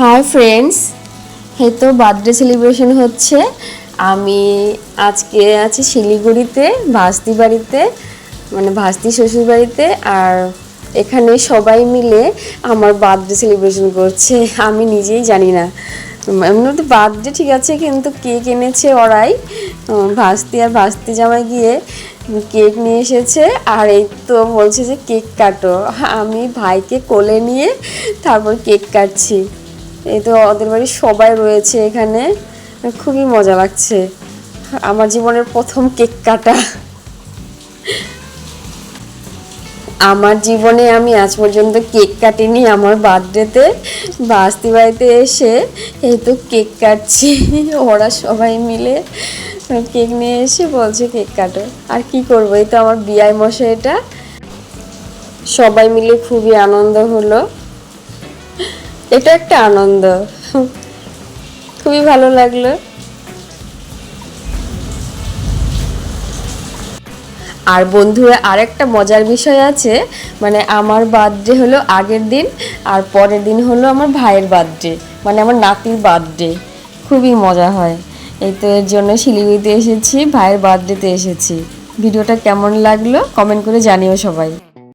Hi friends, এই তো birthday celebration হচ্ছে। আমি আজকে আছি শিলিগুড়িতে, ভাস্তি বাড়িতে মানে ভাস্তি শ্বশুর বাড়িতে, আর এখানে সবাই মিলে আমার বার্থডে সেলিব্রেশন করছে। আমি নিজেই জানি না। এমনি তো বার্থডে ঠিক আছে, কিন্তু কেক এনেছে ওরাই। ভাস্তি আর ভাস্তি জামাই গিয়ে কেক নিয়ে এসেছে, আর এই তো বলছে যে কেক কাটো। আমি ভাইকে কোলে নিয়ে তারপর কেক কাটছি। এই তো ওদের বাড়ির সবাই রয়েছে এখানে। খুবই মজা লাগছে। আমার জীবনের প্রথম কেক কাটা। আমার জীবনে আমি আজ পর্যন্ত কেক কাটিনি আমার বার্থডেতে। বাস্তি বাড়িতে এসে এই তো কেক কাটছি। ওরা সবাই মিলে কেক নিয়ে এসে বলছে কেক কাটো। আর কি করব? এই তো আমার বিয়াই মশাই এটা। সবাই মিলে খুবই আনন্দ হলো। এটা একটা আনন্দ। খুবই ভালো লাগল। আর বন্ধুরা, আরেকটা মজার বিষয় আছে মানে আমার বার্থডে হলো আগের দিন, আর পরের দিন হলো আমার ভাইয়ের বার্থডে মানে আমার নাতির বার্থডে খুবই মজা হয়। এই তো এর জন্য শিলিগুড়িতে এসেছি, ভাইয়ের বার্থডেতে এসেছি। ভিডিওটা কেমন লাগল কমেন্ট করে জানিও সবাই।